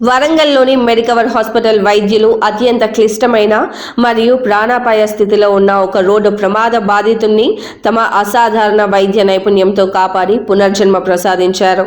వరంగల్లోని Medicover hospital వైద్యులు అత్యంత క్లిష్టమైన మరియు ప్రాణాపాయ స్థితిలో ఉన్న ఒక రోడ్డు ప్రమాద బాధితుణ్ణి తమ అసాధారణ వైద్య నైపుణ్యంతో కాపాడి పునర్జన్మ ప్రసాదించారు.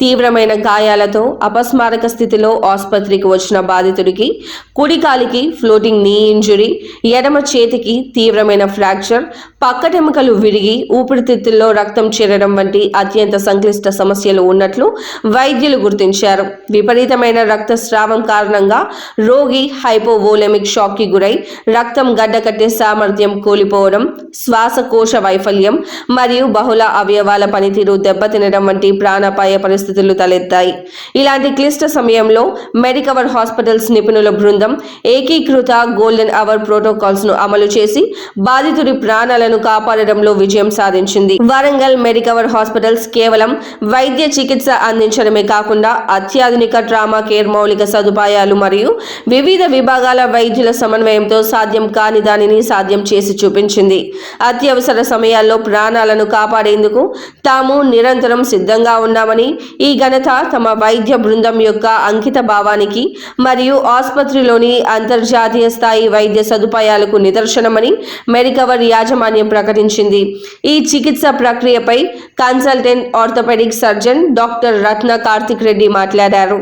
తీవ్రమైన గాయాలతో అపస్మారక స్థితిలో ఆసుపత్రికి వచ్చిన బాధితుడికి కుడికాలికి ఫ్లోటింగ్ నీ ఇంజురీ ఎడమ చేతికి తీవ్రమైన ఫ్రాక్చర్ పక్కటెముకలు విరిగి ఊపిరితిత్తుల్లో రక్తం చేరడం వంటి అత్యంత సంక్లిష్ట సమస్యలు ఉన్నట్లు వైద్యులు గుర్తించారు. విపరీతమైన రక్తస్రావం కారణంగా రోగి హైపోవోలెమిక్ షాక్కి గురై రక్తం గడ్డకట్టే సామర్థ్యం కోల్పోవడం శ్వాసకోశ వైఫల్యం మరియు బహుళ అవయవాల పనితీరు దెబ్బతినడం వంటి ప్రాణాపాయ పరిస్థితులు తలెత్తాయి. ఇలాంటి క్లిష్ట సమయంలో మెడికవర్ హాస్పిటల్స్ నిపుణుల బృందం ఏకీకృత గోల్డెన్ అవర్ ప్రోటోకాల్స్ను అమలు చేసి బాధితుడి ప్రాణాలను కాపాడడంలో విజయం సాధించింది. వరంగల్ మెడికవర్ హాస్పిటల్స్ కేవలం వైద్య చికిత్స అందించడమే కాకుండా అత్యాధునిక ట్రామా కేర్ మౌలిక సదుపాయాలు మరియు వివిధ విభాగాల వైద్యుల సమన్వయంతో సాధ్యం కాని దానిని సాధ్యం చేసి చూపించింది. అత్యవసర సమయాల్లో ప్రాణాలను కాపాడేందుకు తాము నిరంతరం సిద్ధంగా ఉన్నామని ఈ ఘనత తమ వైద్య బృందం యొక్క అంకిత భావానికి మరియు ఆసుపత్రిలోని అంతర్జాతీయ స్థాయి వైద్య సదుపాయాలకు నిదర్శనమని మెడికవర్ యాజమాన్యం ప్రకటించింది. ఈ చికిత్స ప్రక్రియపై consultant orthopaedic surgeon doctor Ratna Karthik Reddy మాట్లాడారు.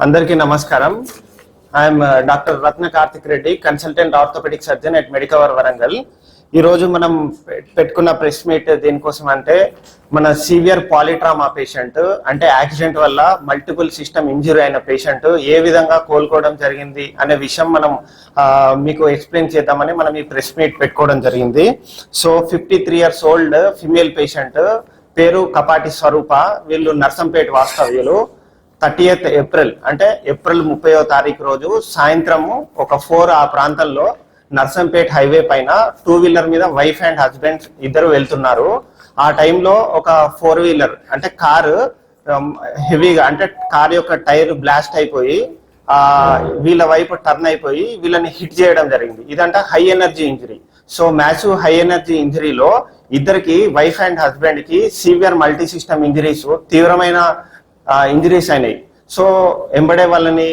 అందరికీ నమస్కారం. I'm doctor Ratna Karthik Reddy consultant orthopaedic surgeon at Medicover Warangal ఈ రోజు మనం పె- పెట్టుకున్న ప్రెస్ మీట్ దేనికోసం అంటే మన సీవియర్ పాలిట్రామా పేషెంట్ అంటే యాక్సిడెంట్ వల్ల మల్టిపుల్ సిస్టమ్ ఇంజురీ అయిన పేషెంట్ ఏ విధంగా కోలుకోవడం జరిగింది అనే విషయం మనం మీకు ఎక్స్ప్లెయిన్ చేద్దామని మనం ఈ ప్రెస్ మీట్ పెట్టుకోవడం జరిగింది. So fifty three years old female patient పేరు కపాటి స్వరూప వీళ్ళు నర్సంపేట వాస్తవ్యులు. థర్టీ ఎయిత్ ఏప్రిల్ అంటే ఏప్రిల్ ముప్పైవ తారీఖు రోజు సాయంత్రము ఒక ఫోర్ ఆ ప్రాంతంలో నర్సంపేట్ హైవే పైన టూ వీలర్ మీద వైఫ్ అండ్ హస్బెండ్ ఇద్దరు వెళ్తున్నారు. ఆ టైంలో ఒక ఫోర్ వీలర్ అంటే కారు హెవీగా అంటే కార్ యొక్క టైర్ బ్లాస్ట్ అయిపోయి ఆ వీళ్ళ వైపు టర్న్ అయిపోయి వీళ్ళని హిట్ చేయడం జరిగింది. ఇదంటే high energy injury. So massive high energy ఇంజరీలో ఇద్దరికి వైఫ్ అండ్ హస్బెండ్కి సీవియర్ మల్టీ సిస్టమ్ ఇంజరీస్ తీవ్రమైన ఇంజరీస్ అయినాయి. సో ఎంబడే వాళ్ళని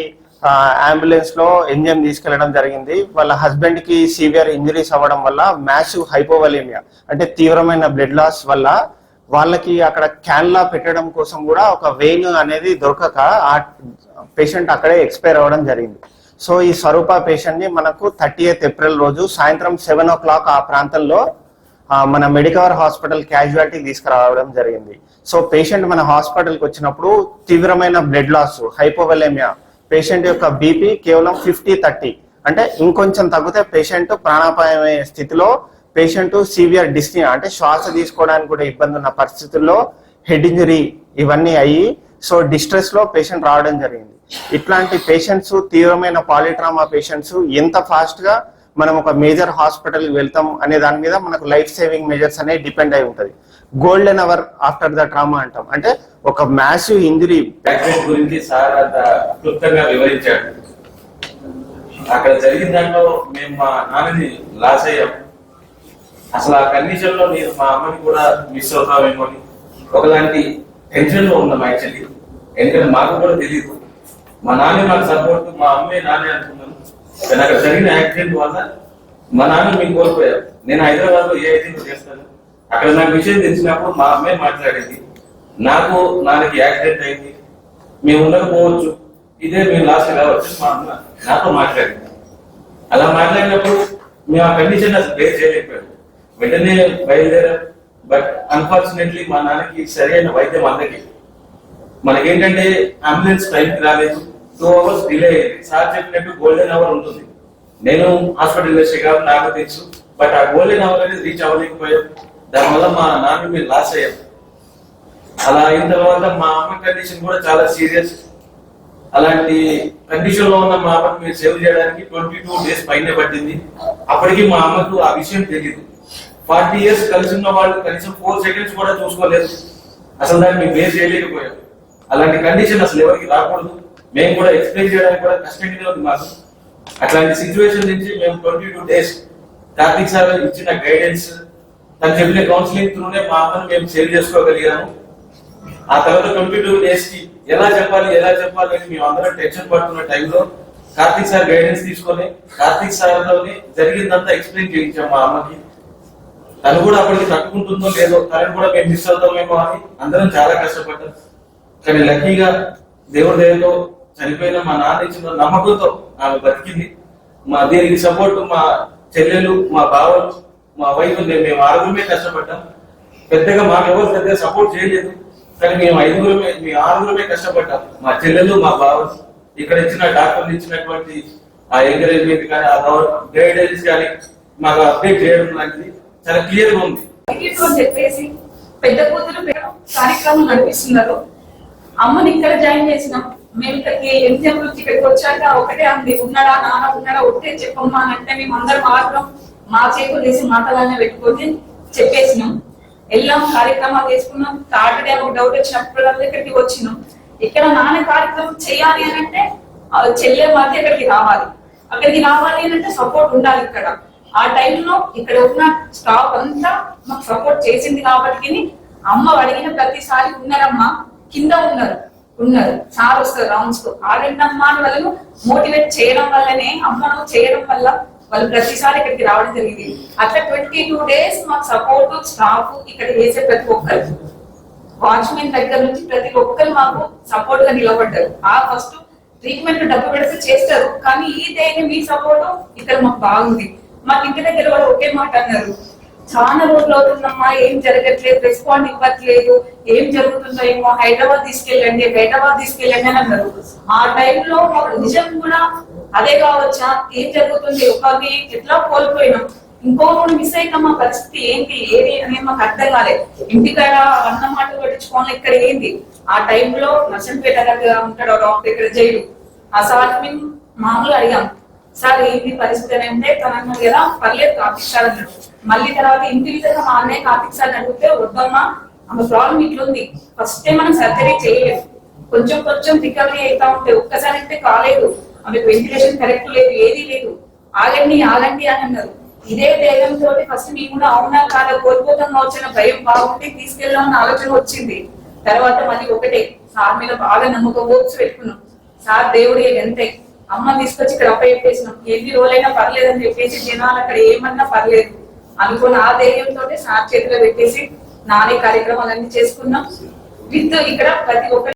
అంబులెన్స్లో ఎంజిఎం తీసుకెళ్ళడం జరిగింది. వాళ్ళ హస్బెండ్కి సివియర్ ఇంజరీస్ అవ్వడం వల్ల మ్యాసివ్ హైపోవలేమియా అంటే తీవ్రమైన బ్లడ్ లాస్ వల్ల వాళ్ళకి అక్కడ క్యాన్లా పెట్టడం కోసం కూడా ఒక వెయిన్ అనేది దొరకక ఆ పేషెంట్ అక్కడే ఎక్స్పైర్ అవ్వడం జరిగింది. సో ఈ స్వరూప పేషెంట్ని మనకు థర్టీ ఏప్రిల్ రోజు సాయంత్రం సెవెన్ ఓ క్లాక్ ఆ ప్రాంతంలో మన మెడికవర్ హాస్పిటల్ క్యాజువాలిటీ తీసుకురావడం జరిగింది. సో పేషెంట్ మన హాస్పిటల్కి వచ్చినప్పుడు తీవ్రమైన బ్లడ్ లాస్ హైపోవెలేమియా పేషెంట్ యొక్క బీపీ కేవలం ఫిఫ్టీ థర్టీ అంటే ఇంకొంచెం తగ్గితే పేషెంట్ ప్రాణాపాయమయ్యే స్థితిలో పేషెంట్ సివియర్ డిస్నియా అంటే శ్వాస తీసుకోవడానికి కూడా ఇబ్బంది ఉన్న పరిస్థితుల్లో హెడ్ ఇంజరీ ఇవన్నీ అయ్యి సో డిస్ట్రెస్లో పేషెంట్ రావడం జరిగింది. ఇట్లాంటి పేషెంట్స్ తీవ్రమైన పాలిట్రామా పేషెంట్స్ ఎంత ఫాస్ట్గా మనం ఒక మేజర్ హాస్పిటల్ వెళ్తాం అనే దాని మీద మనకు లైఫ్ సేవింగ్ మెజర్స్ అనేవి డిపెండ్ అయి ఉంటుంది. Golden hour after the trauma అంటాం. అంటే ఒక మ్యాసివ్ ఇంజరీ గురించి సార్ అంత క్లుప్తంగా వివరించాడు. అక్కడ జరిగిన దాంట్లో మేము మా నాన్నని లాస్ అయ్యాం. అసలు ఆ కండిషన్లో నేను మా అమ్మని కూడా మిస్ అవుతామేమో అని. ఒకలాంటి టెన్షన్లో ఉన్నాం యాక్చువల్లీ ఎందుకంటే మాకు కూడా తెలియదు మా నాన్న మాకు సపోర్ట్ మా అమ్మే నాన్నే అనుకున్నాను కానీ అక్కడ జరిగిన యాక్సిడెంట్ వల్ల మా నాన్న మేము కోల్పోయాం నేను హైదరాబాద్లో ఏ ఏజెంట్ చేస్తాను? అక్కడ నాకు విషయం తెలిసినప్పుడు మా అమ్మాయి మాట్లాడేది నాకు నాన్నకి యాక్సిడెంట్ అయింది మేము ఉండకపోవచ్చు ఇదే మేము లాస్ట్ కావచ్చు మా అమ్మ నాతో మాట్లాడింది. అలా మాట్లాడినప్పుడు మేము ఆ కండిషన్ అసలు బేర్ చేయలేకపోయాం. వెంటనే బయలుదేరాం. బట్ అన్ఫార్చునేట్లీ మా నాన్నకి సరైన వైద్యం అందకి. మనకేంటంటే అంబులెన్స్ టైంకి రాలేదు. టూ అవర్స్ డిలే అయింది. సార్ చెప్పినట్టు గోల్డెన్ అవర్ ఉంటుంది. నేను హాస్పిటల్ వచ్చే కాబట్టి నాకు తెలుసు బట్ ఆ గోల్డెన్ అవర్ అనేది రీచ్ అవ్వలేకపోయాం. దానివల్ల మా నాన్న మేము లాస్ అయ్యాం. అలా అయిన తర్వాత మా అమ్మ కండిషన్ కూడా చాలా సీరియస్ అలాంటి కండిషన్లో ఉన్న మా అమ్మకి మేము సేవ్ చేయడానికి ట్వంటీ టూ డేస్ పైన పట్టింది. అప్పటికి మా అమ్మకు ఆ విషయం తెలియదు ఫార్టీ ఇయర్స్ కలిసి ఉన్న వాళ్ళు కనీసం ఫోర్ సెకండ్స్ కూడా చూసుకోలేదు. అసలు దాన్ని మేము వేసి చేయలేకపోయాం. అలాంటి కండిషన్ అసలు ఎవరికి రాకూడదు. మేము కూడా ఎక్స్ప్లెయిన్ చేయడానికి కూడా కష్టంగా ఉంది మాకు. అట్లాంటి సిచ్యువేషన్ నుంచి మేము twenty two days Karthik sir ఇచ్చిన గైడెన్స్ తను చెప్పిన కౌన్సిలింగ్ త్రూనే మా అమ్మను మేము సేవ్ చేసుకోగలిగాము. ఆ తర్వాత ట్వంటీ టూ డేస్కి ఎలా చెప్పాలి ఎలా చెప్పాలి అని మేము అందరం టెన్షన్ పడుతున్న టైంలో కార్తీక్ సార్ గైడెన్స్ తీసుకొని కార్తీక్ సార్ తోని జరిగిందంతా ఎక్స్ప్లెయిన్ చేయించాం మా అమ్మకి. తను కూడా అప్పటికి తట్టుకుంటుందో లేదో తనని కూడా మేము మిస్ అవుతామేమో అని అందరం చాలా కష్టపడ్డాం. కానీ లక్కీగా దేవుడి దయతో చనిపోయిన మా నాన్న ఇచ్చిన నమ్మకంతో ఆమె బతికింది. మా దీనికి సపోర్ట్ మా చెల్లెలు మా బావలు మా వైపు మేము మేము ఆరుగురమే కష్టపడ్డాం. పెద్దగా మాకు ఎవరు పెద్దగా సపోర్ట్ చేయలేదు. కానీ మేము ఐదుగురమే మేము ఆరుగురమే కష్టపడ్డాం. మా చెల్లెలు మా బావలు ఇక్కడ ఇచ్చిన డాక్టర్లు ఇచ్చినటువంటి ఆ ఎంకరేజ్మెంట్ కానీ ఆ గైడెన్స్ కానీ మాకు అప్డేట్ చేయడం లాంటిది చాలా క్లియర్గా ఉంది చెప్పేసి పెద్ద కూతురు కార్యక్రమం నడిపిస్తున్నారు. అమ్మని ఇక్కడ జాయిన్ చేసినాం. మేము ఇక్కడికి ఎంజిఎం నుంచి ఇక్కడికి వచ్చాక ఒకటే అంది ఉన్నాడా నాన్న ఉన్నాడా? ఒకటే చెప్పమ్మా అని అంటే మేము అందరం మాత్రం మా చేతులు తీసి మాటలనే పెట్టుకొని చెప్పేసినాం. వెళ్ళాం కార్యక్రమాలు చేసుకున్నాం. సాటర్డే ఒక డౌట్ వచ్చినప్పుడు ఇక్కడికి వచ్చినాం. ఇక్కడ నాన్న కార్యక్రమం చేయాలి అని అంటే చెల్లె మధ్య ఇక్కడికి రావాలి. అక్కడికి రావాలి అని అంటే సపోర్ట్ ఉండాలి ఇక్కడ. ఆ టైంలో ఇక్కడ ఉన్న స్టాఫ్ అంతా మాకు సపోర్ట్ చేసింది కాబట్టి అమ్మ అడిగిన ప్రతిసారి ఉన్నారమ్మా కింద ఉన్నారు. ఉన్నారు. చాలా వస్తారు రౌండ్స్కు. ఆడండమ్మా అని వాళ్ళను మోటివేట్ చేయడం వల్లనే అమ్మను చేయడం వల్ల వాళ్ళు ప్రతిసారి ఇక్కడికి రావడం జరిగింది. అట్లా ట్వంటీ టూ డేస్ మాకు సపోర్ట్ స్టాఫ్ ఇక్కడ వేసే ప్రతి ఒక్కరు. వాచ్మెన్ దగ్గర నుంచి ప్రతి ఒక్కరు మాకు సపోర్ట్గా నిలబడ్డారు. ఆ ఫస్ట్ ట్రీట్మెంట్ డబ్బు పెడితే చేస్తారు. కానీ ఈ దేని మీ సపోర్ట్ ఇక్కడ మాకు బాగుంది. మాకు ఇంటి దగ్గర వాళ్ళు ఒకే మాట అన్నారు. చాలా రోజులు అవుతుందమ్మా ఏం జరగట్లేదు రెస్పాండ్ ఇవ్వట్లేదు ఏం జరుగుతుందో ఏమో హైదరాబాద్ తీసుకెళ్ళండి హైదరాబాద్ తీసుకెళ్ళండి అని అన్నారు. ఆ టైంలో మాకు నిజం కూడా అదే కావచ్చా? ఏం జరుగుతుంది? ఒకటి ఎట్లా కోల్పోయినాం? ఇంకోటి మిస్ అయితే మా పరిస్థితి ఏంటి ఏది అనేది మాకు అర్థం కాలేదు. ఇంటికాడ అన్న మాటలు పట్టించుకోవాలి ఇక్కడ ఏంటి ఆ టైంలో నర్సంపేట దగ్గర ఉంటాడు డాక్టర్ ఇక్కడ జైలు. ఆ సార్ మేము మామూలు అడిగాం సార్ ఇది పరిస్థితి అని అంటే తన కదా పర్లేదు కాపిస్తాడన్నాడు మళ్ళీ తర్వాత ఇంటి విధంగా మా అన్నయ్య కాపిస్తాడని అడిగితే వద్దమ్మా ఆమె ప్రాబ్లం ఇట్లుంది. ఫస్ట్ టైం మనం సర్జరీ చేయలేదు కొంచెం కొంచెం రికవరీ అవుతా ఉంటే ఒక్కసారి అంటే కాలేదు. ఆమెకు వెంటిలేషన్ కరెక్ట్ లేదు ఏది లేదు. ఆగండి ఆగండి అని అన్నారు. ఇదే ధైర్యంతో ఫస్ట్ మేము కూడా అవునా కాదా కోల్పోతాం వచ్చిన భయం బాగుంటే తీసుకెళ్దామని ఆలోచన వచ్చింది. తర్వాత మళ్ళీ ఒకటే సార్ మీద బాగా నమ్మకం ఓప్స్ పెట్టుకున్నాం. సార్ దేవుడు ఎంతే. అమ్మ తీసుకొచ్చి ఇక్కడ అప్ప చెప్పేసినాం ఎన్ని రోజులైనా పర్లేదు అని చెప్పేసి జనాలు అక్కడ ఏమన్నా పర్లేదు. అనుకున్న ఆ ధైర్యంతో సార్ చేతిలో పెట్టేసి నానే కార్యక్రమాలన్నీ చేసుకున్నాం. విత్ ఇక్కడ ప్రతి ఒక్క